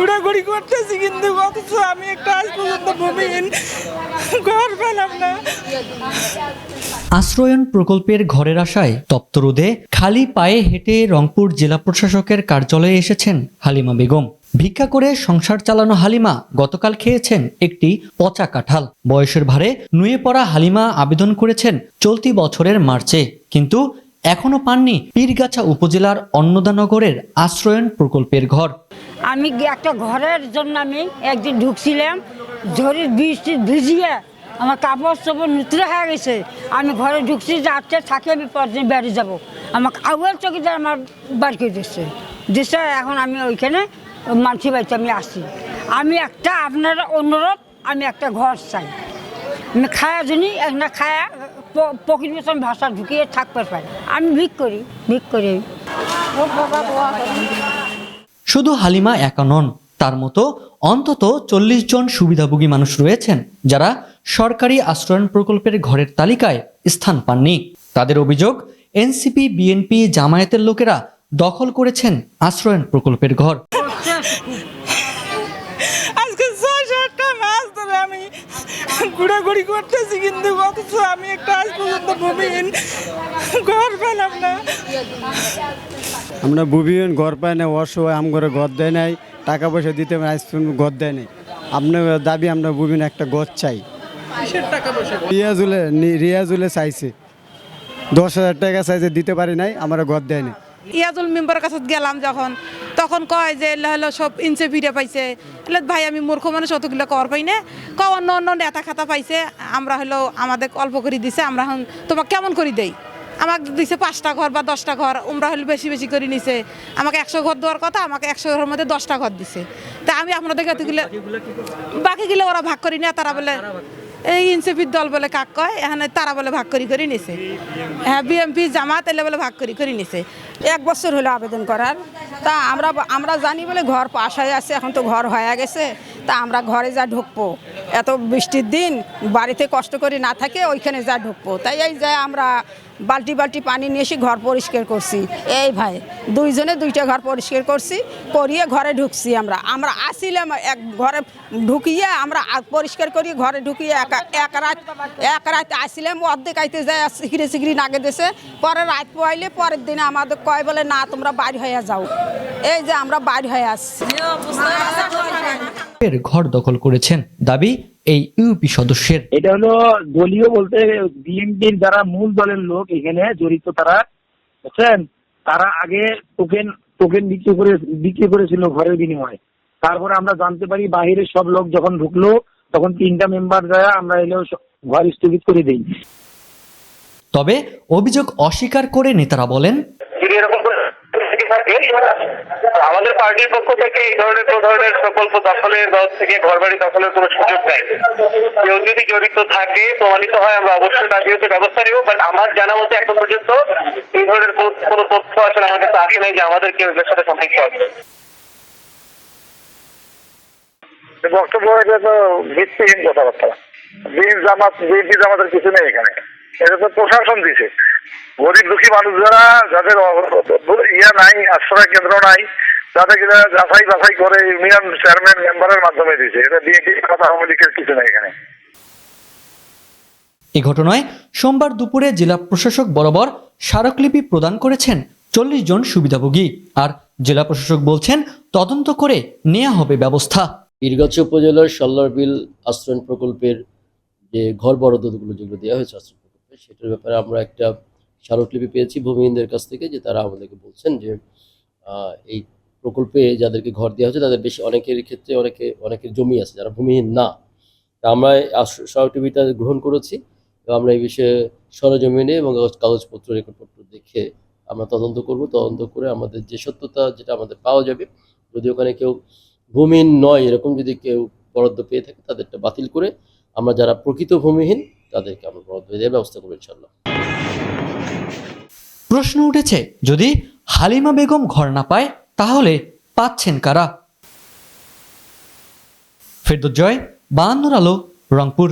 ঘোরাঘুরি করতেছি কিন্তু অথচ আমি একটা আজ পর্যন্ত ভূমিহীন ঘর পেলাম না। আশ্রয়ন প্রকল্পের ঘরের আশায় তপ্ত রোদে খালি পায়ে হেঁটে রংপুর জেলা প্রশাসকের কার্যালয়ে এসেছেন হালিমা বেগম। ভিক্ষা করে সংসার চালানো হালিমা গতকাল খেয়েছেন একটি পচা কাঁঠাল। বয়সের ভারে নুয়ে পড়া হালিমা আবেদন করেছেন চলতি বছরের মার্চে। কিন্তু এখনও পাননি পীরগাছা উপজেলার অন্নদানগরের আশ্রয়ন প্রকল্পের ঘর। আমি একটা ঘরের জন্য আমি একদিন ঢুকছিলাম, ঝড়ির বৃষ্টি ভিজিয়ে আমার কাপড় চাপড় নুতরে হয়ে গেছে। আমি ঘরে ঢুকছি আটটা থাকি, আমি পরদিন বেড়ে যাব। আমাকে আউয়াল চকিদার আমার বাড়ি করে দিচ্ছে। দিচ্ছে, এখন আমি ওইখানে মানসি বাড়িতে আমি আসি আমি একটা আপনার অনুরোধ, আমি একটা ঘর চাই। আমি খায়া জনি একটা খায়া প- পকেট মতন ভাষা ঢুকিয়ে থাকতে পারি। আমি ভিক করি ভিক করি। শুধু হালিমা একা নন, তার মতো অন্তত চল্লিশ জন সুবিধাভোগী মানুষ রয়েছেন, যারা সরকারি আশ্রয়ণ প্রকল্পের ঘরের তালিকায় স্থান পাননি। তাদের অভিযোগ, এনসিপি, বিএনপি, জামায়াতের লোকেরা দখল করেছেন আশ্রয়ণ প্রকল্পের ঘর। আজকে আমি ঘোরাঘুরি করতেছি, কিন্তু অথচ আমি একটা আজ পর্যন্ত ঘর পেলাম না। আমরা বুবিহীন ঘর পাই না অসহায় আম করে ঘর দেয় নাই টাকা পয়সা দিতে পারে আজ ঘর দেয় নাই। আপনার দাবি আমরা বুবিহীন একটা ঘর চাই। রিয়াজুলে রিয়াজুলে চাইছে। দশ হাজার টাকা চাইছে দিতে পারি নাই আমরা ঘর দেয় নাই। ইয়াজুল মেম্বারের কাছে গেলাম যখন তখন কয় যে হলো সব ইনসে ফিরে পাইছে। এলে ভাই আমি মূর্খ মানুষ অতগুলো কর পাই না ক অন্য অন্য নেতা খাতা পাইছে আমরা হলো আমাদের অল্প করে দিছে আমরা এখন তোমাকে কেমন করে দেই? আমাকে দিছে পাঁচটা ঘর বা দশটা ঘর আমরা হলে বেশি বেশি করে নিছে। আমাকে একশো ঘর দেওয়ার কথা আমাকে একশো ঘরের মধ্যে দশটা ঘর দিছে। তা আমি আপনাদের এতগুলো বাকিগুলো ওরা ভাগ করি না তারা বলে এই ইনসেফির দল বলে কাক কয় এখানে তারা বলে ভাগ করি করে নিছে। হ্যাঁ বিএমপি জামাত এলে বলে ভাগ করি করে নিছে। এক বছর হলো আবেদন করার। তা আমরা আমরা জানি বলে ঘর পাশ হয়ে আছে এখন তো ঘর হয়ে গেছে। তা আমরা ঘরে যা ঢুকবো এত বৃষ্টির দিন বাড়িতে কষ্ট করে না থাকে, ওইখানে যা ঢুকবো। তাই এই যে আমরা বালতি বালতি পানি নিয়ে এসে ঘর পরিষ্কার করছি। এই ভাই, দুইজনে দুইটা ঘর পরিষ্কার করছি, করিয়ে ঘরে ঢুকছি আমরা। আমরা আসিলাম এক ঘরে ঢুকিয়ে, আমরা পরিষ্কার করি ঘরে ঢুকিয়ে এক এক রাত এক রাত আসিলাম, অর্ধেক আইতে যায় সিগড়ি সিগড়ি নাগে দেশে পরে রাত পোয়াইলে পরের দিনে আমাদের কয় বলে, না, তোমরা বাড়ি হয়ে যাও। এই যে আমরা বাড়ি হয়ে আসছি। এর ঘর দখল করেছেন। দাবি এই ইউপি সদস্যের। এটা হলো দলীয় বলতে বিএনপির যারা মূল দলের লোক এখানে জড়িত তারা বুঝছেন? তারা আগে টোকেন টোকেন বিক্রি করে বিক্রি করেছিল ঘরের বিনিময়ে। তারপরে আমরা জানতে পারি বাহিরের সব লোক যখন ঢুকলো তখন তিনটা মেম্বার যায় আমরা এলেও ঘর স্থগিত করে দেই। তবে অভিযোগ অস্বীকার করে নেতারা বলেন যদি এরকম করে থাকে আমাদের পার্টির পক্ষ থেকে এই ধরনের কোনো ধরনের প্রকল্প দখলের দল থেকে ঘরবাড়ি দখলের কোনো সুযোগ নেই কেউ যদি জড়িত থাকে, প্রমাণিত হয়, আমরা অবশ্যই তার বিরুদ্ধে ব্যবস্থা নেব বাট আমার জানা মতে এখন পর্যন্ত এই ধরনের কোনো তথ্য আসলে আমার কাছে আসে নাই যে আমাদের কেউ এদের সাথে সম্পৃক্ত আছে। বক্তব্য তো ভিত্তিহীন কথাবার্তা। বিএন জামাত বিএনপি জামাতের কিছু নেই এখানে? এটা তো প্রশাসন দিছে। গরিব দুঃখী মানুষ যারা যাদের ইয়া নাই আশ্রয় কেন্দ্র নাই তাদের কিনা যাচাই বাছাই করে ইউনিয়ন চেয়ারম্যান মেম্বারের মাধ্যমে দিছে এটা বিএনপি কথা আওয়ামী লীগের কিছু নেই এখানে। এ ঘটনায় সোমবার দুপুরে জেলা প্রশাসক বরাবর স্মারকলিপি প্রদান করেছেন চল্লিশ জন সুবিধাভোগী আর জেলা প্রশাসক বলছেন তদন্ত করে নেওয়া হবে ব্যবস্থা। পীরগাছা উপজেলার সাল্লার বিল আশ্রয়ণ প্রকল্পের যে ঘর বরাদ্দগুলো যেগুলো দেওয়া হয়েছে আশ্রয় প্রকল্পে সেটার ব্যাপারে আমরা একটা স্মারকলিপি পেয়েছি ভূমিহীনদের কাছ থেকে, যে তারা আমাদেরকে বলছেন যে এই প্রকল্পে যাদেরকে ঘর দেওয়া হচ্ছে তাদের বেশি অনেকের ক্ষেত্রে অনেকে, অনেকের জমি আছে যারা ভূমিহীন না। তা আমরা স্মারকলিপিটা গ্রহণ করেছি, এবং আমরা এই বিষয়ে সরজমিনে এবং কাগজপত্র, রেকর্ডপত্র দেখে আমরা তদন্ত করব। তদন্ত করে আমাদের যে সত্যতা, যেটা আমাদের পাওয়া যাবে, যদি ওখানে কেউ ভূমিহীন নয়, এরকম যদি কেউ বরাদ্দ পেয়ে থাকে, তাদেরটা বাতিল করে আমরা যারা প্রকৃত ভূমিহীন, তাদেরকে আমরা বরাদ্দ দেওয়ার ব্যবস্থা করব ইনশাল্লাহ প্রশ্ন উঠেছে, যদি হালিমা বেগম ঘর না পায়, তাহলে পাচ্ছেন কারা? ফেরদুজ্জয় বাহান্নর আলো, রংপুর।